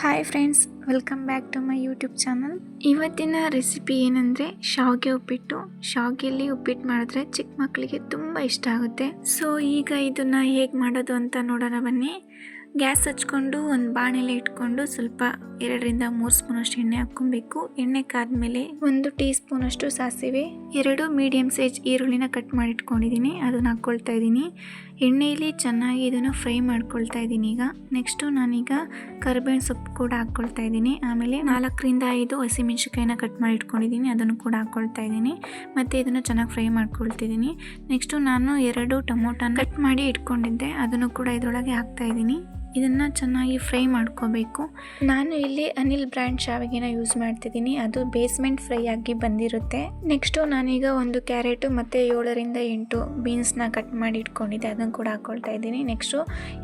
Hi friends welcome back to my YouTube channel ಇವತ್ತಿನ recipe ಏನಂದರೆ ಶಾವಿಗೆ ಉಪ್ಪಿಟ್ಟು. ಶಾವಿಗೆಯಲ್ಲಿ ಉಪ್ಪಿಟ್ಟು ಮಾಡಿದ್ರೆ ಚಿಕ್ಕ ಮಕ್ಕಳಿಗೆ ತುಂಬ ಇಷ್ಟ ಆಗುತ್ತೆ. ಸೊ ಈಗ ಇದನ್ನು ಹೇಗೆ ಮಾಡೋದು ಅಂತ ನೋಡೋಣ ಬನ್ನಿ. ಗ್ಯಾಸ್ ಹಚ್ಕೊಂಡು ಒಂದು ಬಾಣಲೆ ಇಟ್ಕೊಂಡು ಸ್ವಲ್ಪ ಎರಡರಿಂದ ಮೂರು ಸ್ಪೂನ್ ಅಷ್ಟು ಎಣ್ಣೆ ಹಾಕ್ಕೊಬೇಕು. ಎಣ್ಣೆ ಕಾದ್ಮೇಲೆ ಒಂದು ಟೀ ಸ್ಪೂನ್ ಅಷ್ಟು ಸಾಸಿವೆ, ಎರಡು ಮೀಡಿಯಂ ಸೈಜ್ ಈರುಳ್ಳಿನ ಕಟ್ ಮಾಡಿ ಇಟ್ಕೊಂಡಿದ್ದೀನಿ. ಅದನ್ನು ಹಾಕ್ಕೊಳ್ತಾ ಇದ್ದೀನಿ. ಎಣ್ಣೆಯಲ್ಲಿ ಚೆನ್ನಾಗಿ ಇದನ್ನು ಫ್ರೈ ಮಾಡ್ಕೊಳ್ತಾ ಇದ್ದೀನಿ ಈಗ. ನೆಕ್ಸ್ಟು ನಾನೀಗ ಕರಿಬೇವಿನ ಸೊಪ್ಪು ಕೂಡ ಹಾಕ್ಕೊಳ್ತಾ ಇದ್ದೀನಿ. ಆಮೇಲೆ ನಾಲ್ಕರಿಂದ ಐದು ಹಸಿಮೆಣ್ಸಿಕಾಯಿನ ಕಟ್ ಮಾಡಿ ಇಟ್ಕೊಂಡಿದ್ದೀನಿ. ಅದನ್ನು ಕೂಡ ಹಾಕ್ಕೊಳ್ತಾ ಇದ್ದೀನಿ. ಮತ್ತು ಇದನ್ನು ಚೆನ್ನಾಗಿ ಫ್ರೈ ಮಾಡ್ಕೊಳ್ತಿದ್ದೀನಿ. ನೆಕ್ಸ್ಟು ನಾನು ಎರಡು ಟೊಮೊಟೊನ ಕಟ್ ಮಾಡಿ ಇಟ್ಕೊಂಡಿದ್ದೆ. ಅದನ್ನು ಕೂಡ ಇದರೊಳಗೆ ಹಾಕ್ತಾ ಇದ್ದೀನಿ. ಇದನ್ನು ಚೆನ್ನಾಗಿ ಫ್ರೈ ಮಾಡ್ಕೋಬೇಕು. ನಾನು ಇಲ್ಲಿ ಅನಿಲ್ ಬ್ರ್ಯಾಂಡ್ ಶಾವಿಗೆನ ಯೂಸ್ ಮಾಡ್ತಿದ್ದೀನಿ. ಅದು ಬೇಸ್ಮೆಂಟ್ ಫ್ರೈ ಆಗಿ ಬಂದಿರುತ್ತೆ. ನೆಕ್ಸ್ಟು ನಾನೀಗ ಒಂದು ಕ್ಯಾರೆಟು ಮತ್ತು ಏಳರಿಂದ ಎಂಟು ಬೀನ್ಸ್ನ ಕಟ್ ಮಾಡಿ ಇಟ್ಕೊಂಡಿದ್ದೆ ಅದನ್ನು ಕೂಡ ಹಾಕ್ಕೊಳ್ತಾ ಇದ್ದೀನಿ. ನೆಕ್ಸ್ಟು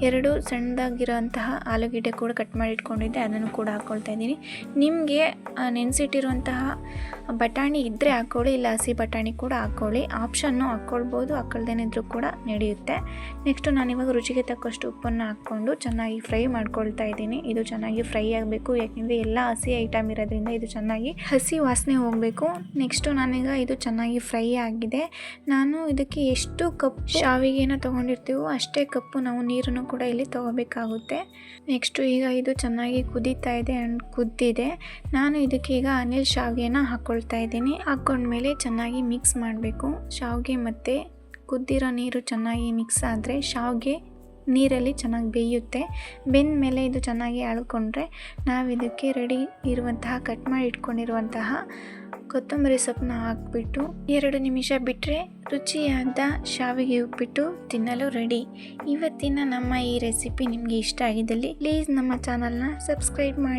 ಎರಡು ಸಣ್ಣದಾಗಿರೋಂತಹ ಆಲೂಗೆಡ್ಡೆ ಕೂಡ ಕಟ್ ಮಾಡಿ ಇಟ್ಕೊಂಡಿದ್ದೆ ಅದನ್ನು ಕೂಡ ಹಾಕ್ಕೊಳ್ತಾ ಇದ್ದೀನಿ. ನಿಮಗೆ ನೆನೆಸಿಟ್ಟಿರುವಂತಹ ಬಟಾಣಿ ಇದ್ದರೆ ಹಾಕ್ಕೊಳ್ಳಿ ಇಲ್ಲ ಹಸಿ ಬಟಾಣಿ ಕೂಡ ಹಾಕ್ಕೊಳ್ಳಿ ಆಪ್ಷನ್ನು ಹಾಕ್ಕೊಳ್ಬೋದು ಹಾಕೊಳ್ದೇನೆ ಇದ್ರೂ ಕೂಡ ನಡೆಯುತ್ತೆ. ನೆಕ್ಸ್ಟು ನಾನಿವಾಗ ರುಚಿಗೆ ತಕ್ಕಷ್ಟು ಉಪ್ಪನ್ನು ಹಾಕ್ಕೊಂಡು ಚೆನ್ನಾಗಿ ಫ್ರೈ ಮಾಡ್ಕೊಳ್ತಾ ಇದ್ದೀನಿ. ಇದು ಚೆನ್ನಾಗಿ ಫ್ರೈ ಆಗಬೇಕು. ಯಾಕೆಂದರೆ ಎಲ್ಲ ಹಸಿ ಐಟಮ್ ಇರೋದ್ರಿಂದ ಇದು ಚೆನ್ನಾಗಿ ಹಸಿ ವಾಸನೆ ಹೋಗಬೇಕು. ನೆಕ್ಸ್ಟು ನಾನೀಗ ಇದು ಚೆನ್ನಾಗಿ ಫ್ರೈ ಆಗಿದೆ. ನಾನು ಇದಕ್ಕೆ ಎಷ್ಟು ಕಪ್ ಶಾವಿಗೆನ ತೊಗೊಂಡಿರ್ತೀವೋ ಅಷ್ಟೇ ಕಪ್ಪು ನಾವು ನೀರನ್ನು ಕೂಡ ಇಲ್ಲಿ ತೊಗೋಬೇಕಾಗುತ್ತೆ. ನೆಕ್ಸ್ಟು ಈಗ ಇದು ಚೆನ್ನಾಗಿ ಕುದೀತಾ ಇದೆ ಆ್ಯಂಡ್ ಕುದ್ದಿದೆ. ನಾನು ಇದಕ್ಕೆ ಈಗ ಅನಿಲ್ ಶಾವಿಗೆನ ಹಾಕ್ಕೊಳ್ತಾ ಇದ್ದೀನಿ. ಹಾಕ್ಕೊಂಡ್ಮೇಲೆ ಚೆನ್ನಾಗಿ ಮಿಕ್ಸ್ ಮಾಡಬೇಕು. ಶಾವಿಗೆ ಮತ್ತು ಕುದ್ದಿರೋ ನೀರು ಚೆನ್ನಾಗಿ ಮಿಕ್ಸ್ ಆದರೆ ಶಾವಿಗೆ ನೀರಲ್ಲಿ ಚೆನ್ನಾಗಿ ಬೇಯುತ್ತೆ. ಬೆಂದ ಮೇಲೆ ಇದು ಚೆನ್ನಾಗಿ ಅಳ್ಕೊಂಡ್ರೆ ನಾವು ಇದಕ್ಕೆ ರೆಡಿ ಇರುವಂತಹ, ಕಟ್ ಮಾಡಿ ಇಟ್ಕೊಂಡಿರುವಂತಹ ಕೊತ್ತಂಬರಿ ಸೊಪ್ಪನ್ನ ಹಾಕ್ಬಿಟ್ಟು ಎರಡು ನಿಮಿಷ ಬಿಟ್ಟರೆ ರುಚಿಯಾದ ಶಾವಿಗೆ ಉಪ್ಪಿಟ್ಟು ತಿನ್ನಲು ರೆಡಿ. ಇವತ್ತಿನ ನಮ್ಮ ಈ ರೆಸಿಪಿ ನಿಮಗೆ ಇಷ್ಟ ಆಗಿದ್ದಲ್ಲಿ ಪ್ಲೀಸ್ ನಮ್ಮ ಚಾನಲ್ನ ಸಬ್ಸ್ಕ್ರೈಬ್ ಮಾಡಿ.